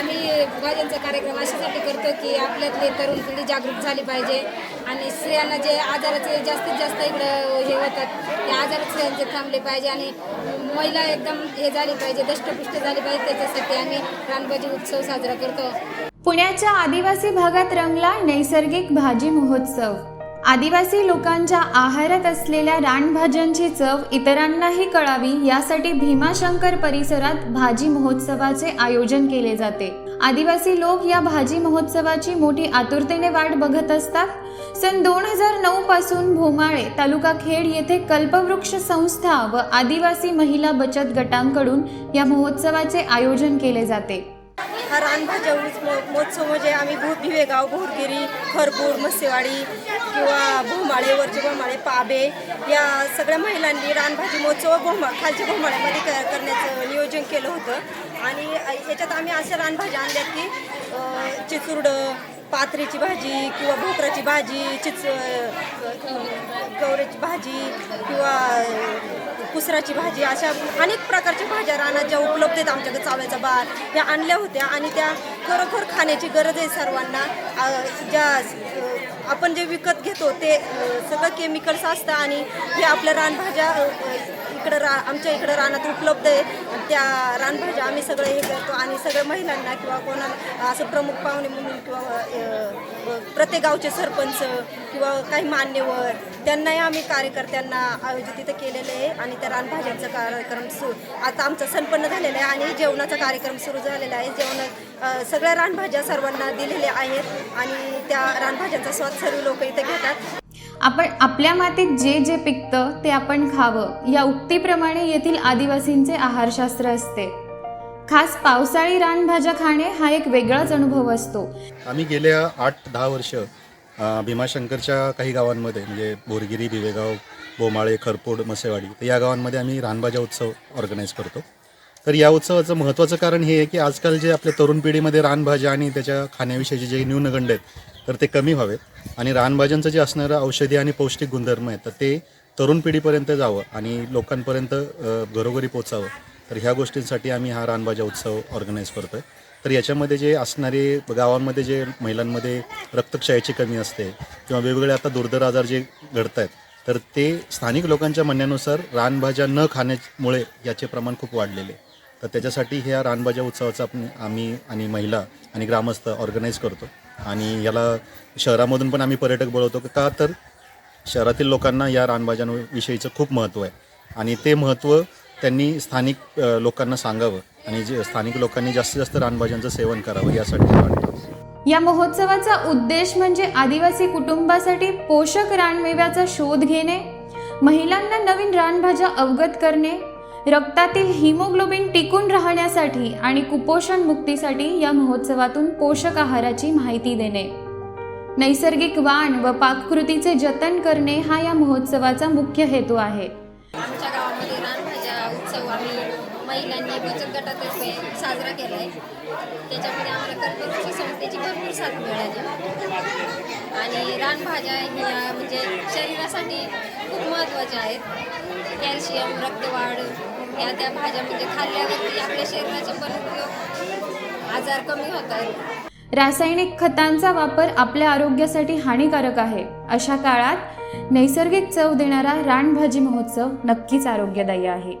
आम्ही भाज्यांचा कार्यक्रम अशासाठी करतो की आपल्यातली तरुण पिढी जागरूक झाली पाहिजे. आणि स्त्रियांना जे आजाराचे जास्तीत जास्त इकडं हे होतात ते आजार स्त्रियांचे थांबले पाहिजे आणि महिला एकदम हे झाली पाहिजे दष्टपुष्ट झाली पाहिजे. त्याच्यासाठी आम्ही रानभाजी उत्सव साजरा करतो. पुण्याच्या आदिवासी भागात रंगला नैसर्गिक भाजी महोत्सव. आदिवासी लोकांच्या आहारात असलेल्या रानभाज्यांची चव इतरांनाही कळावी यासाठी भीमाशंकर परिसरात भाजी महोत्सवाचे आयोजन केले जाते. आदिवासी लोक या भाजी महोत्सवाची मोठी आतुरतेने वाट बघत असतात. सन दोन हजार नऊ पासून भोमाळे तालुका खेड येथे कल्पवृक्ष संस्था व आदिवासी महिला बचत गटांकडून या महोत्सवाचे आयोजन केले जाते. हा रानभाज्या महोत्सव म्हणजे आम्ही भू भिवेगाव भोरगिरी खरपूर मस्सेवाडी किंवा भोमाळे वरचे भोमाळे पाबे या सगळ्या महिलांनी रानभाजी महोत्सव भोमा खालच्या भोमाळ्यामध्ये क करण्याचं नियोजन केलं होतं. आणि याच्यात आम्ही अशा रानभाज्या आणल्यात की अ, चिचुरडं पात्रीची भाजी किंवा भोकराची भाजी चिच गवऱ्याची भाजी किंवा कुसराची भाजी अशा अनेक प्रकारच्या भाज्या रानात ज्या उपलब्ध आहेत आमच्याकडे चाव्याचा बार ह्या आणल्या होत्या. आणि त्या खरोखर खाण्याची गरज आहे सर्वांना. ज्या आपण जे विकत घेतो ते सगळं केमिकल्स असतं आणि हे आपल्या रानभाज्या इकडं रा आमच्या इकडं रानात उपलब्ध आहे. त्या रानभाज्या आम्ही सगळं हे करतो आणि सगळ्या महिलांना किंवा कोणाला असं प्रमुख पाहुणे म्हणून किंवा प्रत्येक गावचे सरपंच किंवा काही मान्यवर त्यांनाही आम्ही कार्यकर्त्यांना आयोजित तिथं केलेलं आहे आणि त्या रानभाज्यांचा कार्यक्रम सु आता आमचा संपन्न झालेला आहे आणि जेवणाचा कार्यक्रम सुरू झालेला आहे. जेवण सगळ्या रानभाज्या सर्वांना दिलेल्या आहेत आणि त्या रानभाज्यांचा स्वाद सर्व लोक इथे घेतात. आपण आपल्या मातीत जे जे पिकतं ते आपण खावं. या उक्तीप्रमाणे येथील आदिवासींचे आहारशास्त्र असते. खास पावसाळी रानभाज्या खाणे हा एक वेगळाच अनुभव असतो. आम्ही गेल्या आठ दहा वर्ष अ, भीमाशंकरच्या काही गावांमध्ये म्हणजे बोरगिरी बिवेगाव बोमाळे खरपूड मसेवाडी तर या गावांमध्ये आम्ही रानभाज्या उत्सव ऑर्गनाईज करतो. तर या उत्सवाचं महत्त्वाचं कारण हे आहे की आजकाल जे आपल्या तरुण पिढीमध्ये रानभाज्या आणि त्याच्या खाण्याविषयीचे जे न्यूनगंड आहेत तर ते कमी व्हावेत. आणि रानभाज्यांचं जे असणारं औषधी आणि पौष्टिक गुणधर्म आहेत तर ते तरुण पिढीपर्यंत जावं आणि लोकांपर्यंत घरोघरी पोचावं. तर ह्या गोष्टींसाठी आम्ही हा रानभाज्या उत्सव ऑर्गनाईज करतो आहे तर याच्यामध्ये जे असणारे गावांमध्ये जे महिलांमध्ये रक्तक्षयाची कमी असते किंवा वेगवेगळे आता दुर्धर आजार जे घडत आहेत तर ते स्थानिक लोकांच्या म्हणण्यानुसार रानभाज्या न खाण्यामुळे याचे प्रमाण खूप वाढलेले आहे. तर त्याच्यासाठी ह्या रानभाज्या उत्सवाचा आपण आम्ही आणि महिला आणि ग्रामस्थ ऑर्गनाईज करतो. आणि याला शहरामधून पण आम्ही पर्यटक बोलवतो का तर शहरातील लोकांना या रानभाज्यांविषयीचं खूप महत्त्व आहे. आणि ते महत्त्व त्यांनी स्थानिक लोकांना सांगावं आणि जे स्थानिक लोकांनी जास्तीत जास्त रानभाज्यांचं सेवन करावं यासाठी वाटतं या महोत्सवाचा उद्देश म्हणजे आदिवासी कुटुंबासाठी पोषक रानमेव्याचा शोध घेणे महिलांना नवीन रानभाज्या अवगत करणे रक्तातील हिमोग्लोबिन टिकून राहण्यासाठी आणि कुपोषण मुक्तीसाठी या महोत्सवातून पोषक आहाराची माहिती देणे. नैसर्गिक वाण व पाककृतीचे जतन करणे हा या महोत्सवाचा मुख्य हेतू आहे. आमच्या गावामध्ये रानभाज्या उत्सव आम्ही महिलांनी बचत गटातर्फे साजरा केला आहे त्याच्यामध्ये आम्हाला कल्पवृक्ष संस्थेची भरपूर आणि रानभाज्या ह्या म्हणजे शरीरासाठी खूप महत्त्वाच्या आहेत. कॅल्शियम रक्तवाढ या त्या भाज्या म्हणजे खाल्ल्यावरती आपल्या शरीराचे पण आजार कमी होतात. रासायनिक खतांचा वापर आपल्या आरोग्यासाठी हानिकारक आहे. अशा काळात नैसर्गिक चव देणारा रानभाजी महोत्सव नक्कीच आरोग्यदायी आहे.